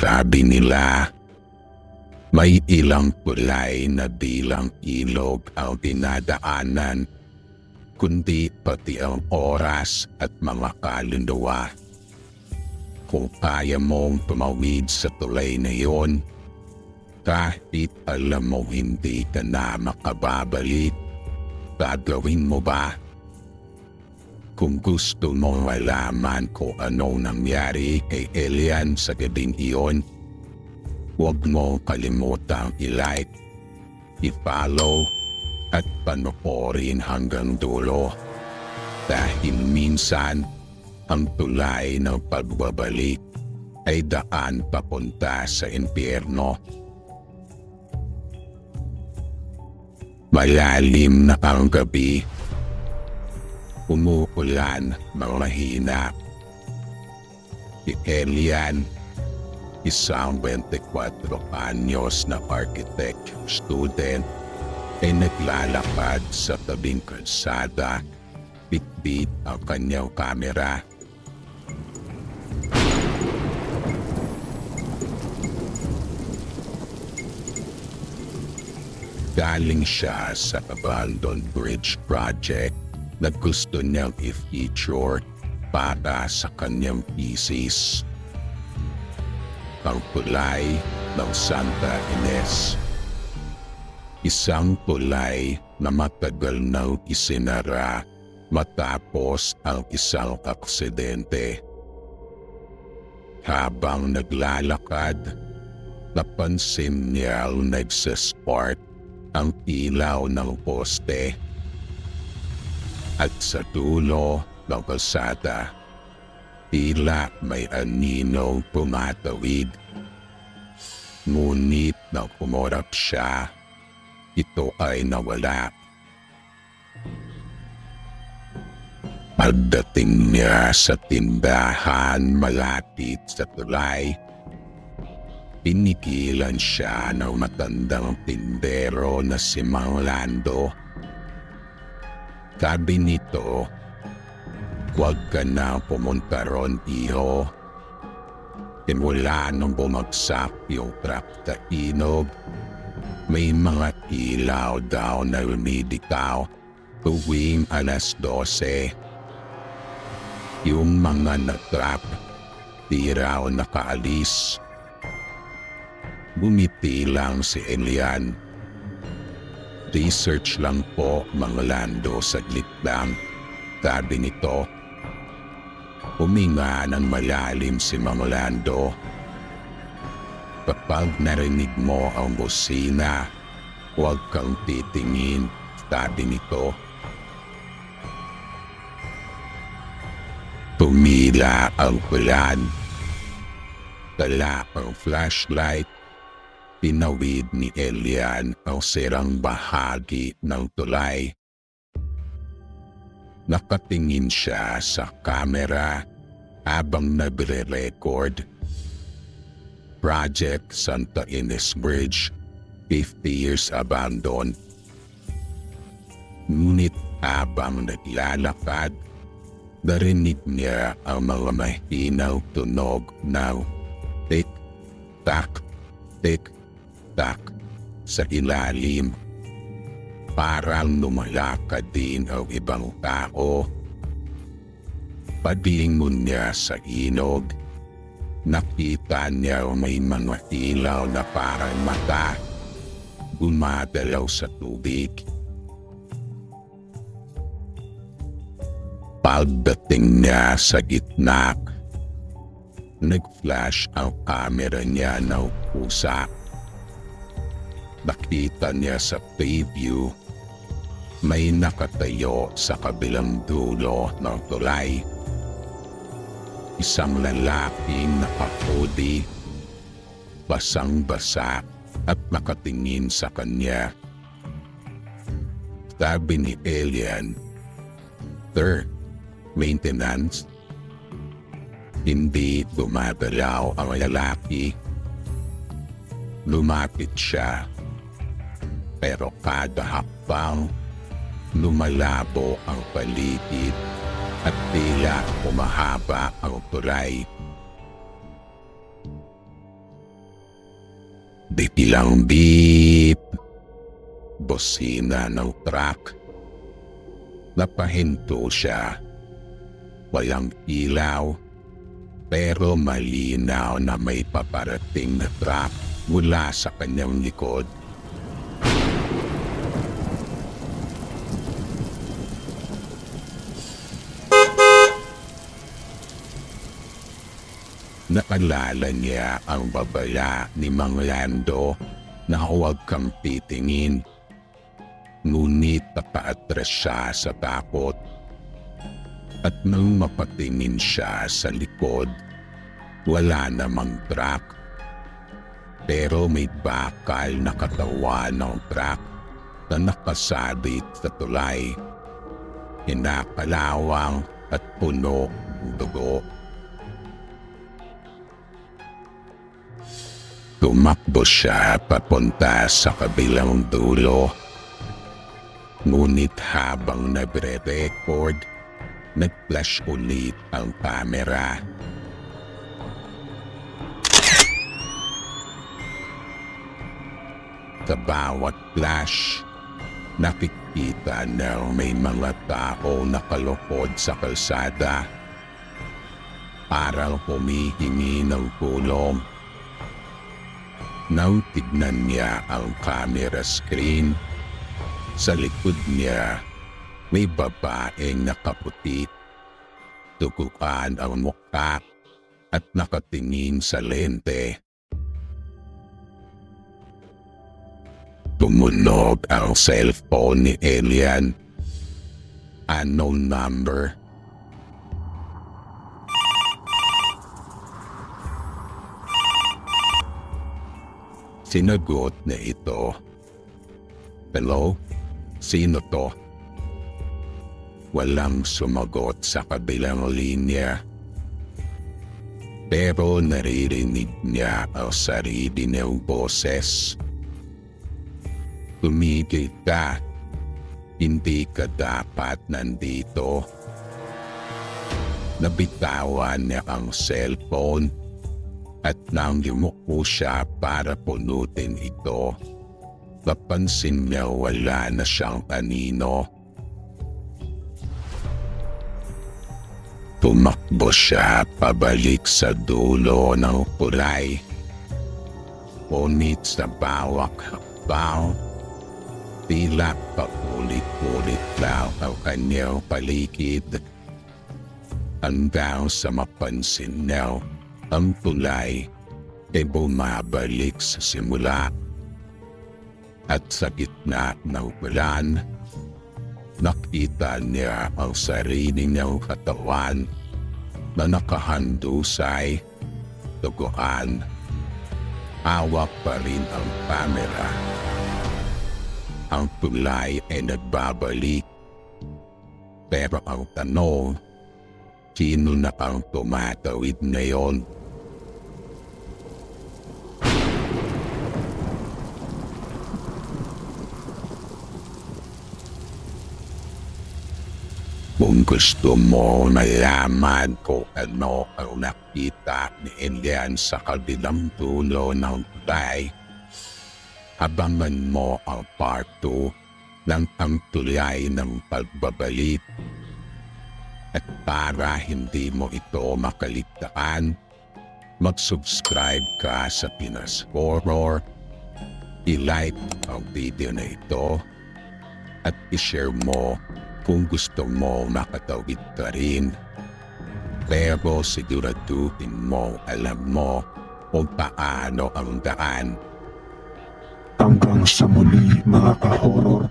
Sabi nila, may ilang kulay na bilang ilog ang dinadaanan, kundi pati ang oras at mga kaluluwa. Kung kaya mong tumawid sa tulay na iyon, kahit alam mo hindi ka na makababalik, gagawin mo ba? Kung gusto mong malaman kung anong nangyari kay Elian sa gabing iyon, huwag mo kalimutang i-like, i-follow, at panoorin hanggang dulo. Dahil minsan, ang tulay ng pagbabalik ay daan papunta sa impyerno. Malalim na ang gabi. Umuulan ng mahina. Si Elian, isang 24 anyos na architect student, ay naglalakad sa tabing kalsada, bitbit ang kanyang kamera. Galing siya sa abandoned bridge project na gusto niyang i-feature para sa kanyang thesis. Ang tulay ng Santa Ines. Isang tulay na matagal nang isinara matapos ang isang aksidente. Habang naglalakad, napansin niya nagsaspark ang ilaw ng poste. At sa dulo ng kalsada, tila may aninong pumatawid. Ngunit nang kumorap siya, ito ay nawala. Pagdating niya sa tindahan malapit sa tulay, Pinigilan siya ng matandang tindero na si Mang Lando. Sabi nito, huwag ka na pumunta ron, iho. Simula nung bumagsak yung trap sa inog, may mga ilaw daw na lumidikaw tuwing alas 12. Yung mga natrap, di raw nakaalis. Bumiti lang si Elian. Research lang po mga lando saglit lang. Sabi nito. Huminga ng malalim si Mang Lando. Kapag narinig mo ang busina, huwag kang titingin, sabi nito. Tumila ang ulan. Tala ang flashlight Pinawid ni Elian ang sirang bahagi ng tulay. Nakatingin siya sa kamera habang nagre-record. Project Santa Ines Bridge, 50 years abandoned. Ngunit habang naglalakad, narinig niya ang mga mahinaw tunog ng tik-tak, tik tak sa ilalim. Parang lumalakad din ang ibang tao. Paglingon niya sa inog, nakita niya may mga ilaw na parang mata gumadalaw sa tubig. Pagdating niya sa gitna, nag-flash ang camera niya ng pusa. Nakita niya sa preview may nakatayo sa kabilang dulo ng tulay. Isang lalaking nakapudi, basang-basa at nakatingin sa kanya. Sabi ni Alien, Sir, maintenance? Hindi dumagalaw ang lalaki. Lumapit siya pero kada hakbang, lumalabo ang paligid at tila umahaba ang tulay. Biglang beep. Bosina ng truck. Napahinto siya. Walang ilaw. Pero malinaw na may paparating na truck mula sa kanyang likod. Naalala niya ang babala ni Mang Lando na huwag kang titingin. Ngunit napaatras siya sa takot. At nang mapatingin siya sa likod, wala namang truck. Pero may bakal na katawan ng truck na nakasabit sa tulay. Hinakalawang at puno dugo. Tumakbo siya papunta sa kabilang dulo. Ngunit habang nagre-record, nag-flash ulit ang kamera. Sa bawat flash, nakikita na may mga tao nakalukod sa kalsada. Parang humihingi ng tulong. Nang tignan niya ang camera screen, sa likod niya may babaeng nakaputi. Tukukan ang mukha at nakatingin sa lente. Tumunog ang cellphone ni Elian. Unknown number. Sinagot na ito. Hello? Sino to? Walang sumagot sa kabilang linya. Pero naririnig niya ang sarili niyang boses. Tumigil ka. Hindi ka dapat nandito. Nabitawan niya ang cellphone at nang yumuko siya para punutin ito, napansin niya wala na siyang kanino. Tumakbo siya pabalik sa dulo ng kulay. Ngunit sa bawak hakbang, tila paulit-ulit lang ang kanyang paligid. Hanggang sa mapansin niya ang tulay ay bumabalik sa simula. At sa gitna ng ulan, nakita niya ang sarili niyang katawan na nakahandusay, tuguan. Hawak pa rin ang kamera. Ang tulay ay nagbabalik. Pero ang tanong, sino na ang tumatawid ngayon? Kung gusto mo malaman kung ano ang nakita ni Elian sa kabilang dulo ng tulay, abangan mo ang part 2 ng ang tulay ng pagbabalik. At para hindi mo ito makaligtaan, mag-subscribe ka sa Pinas Horror, i-like ang video na ito, at i-share mo kung gusto mo makatawid ka rin. Pero siguraduhin mo alam mo kung paano ang daan. Hanggang sa muli mga ka-horror.